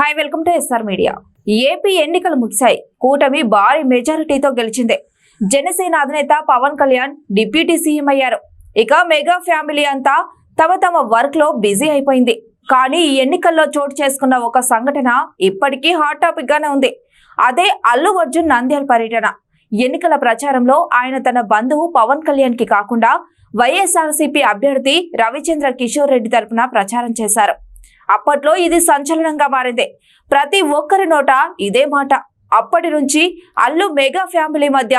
Hi welcome to SR media. AP ఎన్నికలు ముగిశాయి. కూటమి భారీ మెజారిటీతో గెలిచింది. జనసేన అధినేత పవన్ కళ్యాణ్ డిప్యూటీ సీఎం అయ్యారు. ఇక మెగా ఫ్యామిలీ అంతా తమ తమ వర్క్లో బిజీ అయిపోయింది. కానీ ఈ ఎన్నికల్లో చోటు చేసుకున్న ఒక సంఘటన ఇప్పటికీ హాట్ టాపిక్ గానే ఉంది. అదే అల్లు అర్జున్ నంద్యాల పర్యటన. ఎన్నికల ప్రచారంలో ఆయన తన బంధువు పవన్ కళ్యాణ్కి కాకుండా వైఎస్ఆర్సీపీ అభ్యర్థి రవిచంద్ర కిషోర్ రెడ్డి తరపున ప్రచారం చేశారు. అప్పట్లో ఇది సంచలనంగా మారింది. ప్రతి ఒక్కరి నోట ఇదే మాట. అప్పటి నుంచి అల్లు మెగా ఫ్యామిలీ మధ్య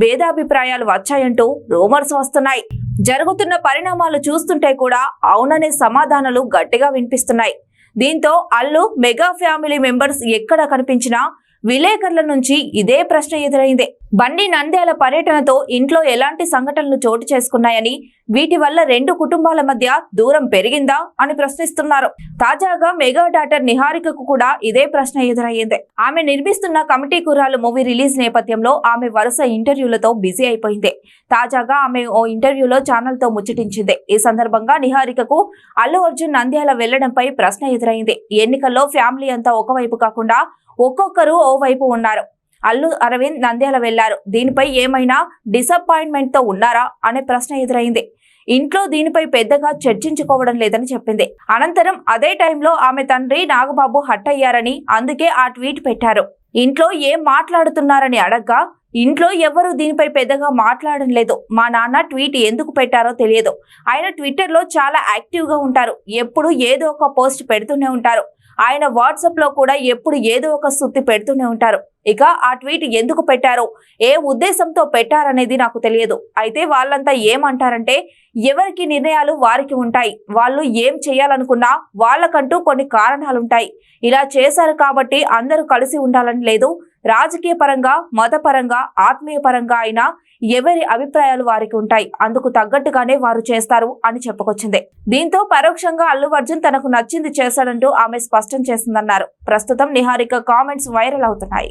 భేదాభిప్రాయాలు వచ్చాయంటూ రూమర్స్ వస్తున్నాయి. జరుగుతున్న పరిణామాలు చూస్తుంటే కూడా అవుననే సమాధానాలు గట్టిగా వినిపిస్తున్నాయి. దీంతో అల్లు మెగా ఫ్యామిలీ మెంబర్స్ ఎక్కడ కనిపించినా విలేకరుల నుంచి ఇదే ప్రశ్న ఎదురైంది. బండి నంద్యాల పర్యటనతో ఇంట్లో ఎలాంటి సంఘటనలు చోటు చేసుకున్నాయని వీటి వల్ల రెండు కుటుంబాల మధ్య దూరం పెరిగిందా అని ప్రశ్నిస్తున్నారు. తాజాగా మెగా డాటర్ నిహారికకు కూడా ఇదే ప్రశ్న ఎదురయ్యింది. ఆమె నిర్మిస్తున్న కమిటీ కుర్రాలు మూవీ రిలీజ్ నేపథ్యంలో ఆమె వరుస ఇంటర్వ్యూలతో బిజీ అయిపోయింది. తాజాగా ఆమె ఓ ఇంటర్వ్యూలో ఛానల్తో ముచ్చటించింది. ఈ సందర్భంగా నిహారికకు అల్లు అర్జున్ నంద్యాల వెళ్ళడంపై ప్రశ్న ఎదురైంది. ఎన్నికల్లో ఫ్యామిలీ అంతా ఒకవైపు కాకుండా ఒక్కొక్కరు ఓ వైపు ఉన్నారు. అల్లు అరవింద్ నంద్యాల వెళ్ళారు. దీనిపై ఏమైనా డిసప్పాయింట్మెంట్తో ఉన్నారా అనే ప్రశ్న ఎదురైంది. ఇంట్లో దీనిపై పెద్దగా చర్చించుకోవడం లేదని చెప్పింది. అనంతరం అదే టైంలో ఆమె తండ్రి నాగబాబు హట్ అయ్యారని అందుకే ఆ ట్వీట్ పెట్టారు. ఇంట్లో ఏం మాట్లాడుతున్నారని అడగ్గా ఇంట్లో ఎవరు దీనిపై పెద్దగా మాట్లాడడం లేదు. మా నాన్న ట్వీట్ ఎందుకు పెట్టారో తెలియదు. ఆయన ట్విట్టర్లో చాలా యాక్టివ్గా ఉంటారు. ఎప్పుడు ఏదో ఒక పోస్ట్ పెడుతూనే ఉంటారు. ఆయన వాట్సాప్లో కూడా ఎప్పుడు ఏదో ఒక సుత్తి పెడుతూనే ఉంటారు. ఇక ఆ ట్వీట్ ఎందుకు పెట్టారో? ఏ ఉద్దేశంతో పెట్టారనేది నాకు తెలియదు. అయితే వాళ్ళంతా ఏమంటారంటే ఎవరికి నిర్ణయాలు వారికి ఉంటాయి. వాళ్ళు ఏం చేయాలనుకున్నా వాళ్ళకంటూ కొన్ని కారణాలుంటాయి. ఇలా చేశారు కాబట్టి అందరూ కలిసి ఉండాలని లేదు. రాజకీయ పరంగా మతపరంగా ఆత్మీయ పరంగా అయినా ఎవరి అభిప్రాయాలు వారికి ఉంటాయి. అందుకు తగ్గట్టుగానే వారు చేస్తారు అని చెప్పుకొచ్చింది. దీంతో పరోక్షంగా అల్లు అర్జున్ తనకు నచ్చింది చేశాడంటూ ఆమె స్పష్టం చేసిందన్నారు. ప్రస్తుతం నిహారిక కామెంట్స్ వైరల్ అవుతున్నాయి.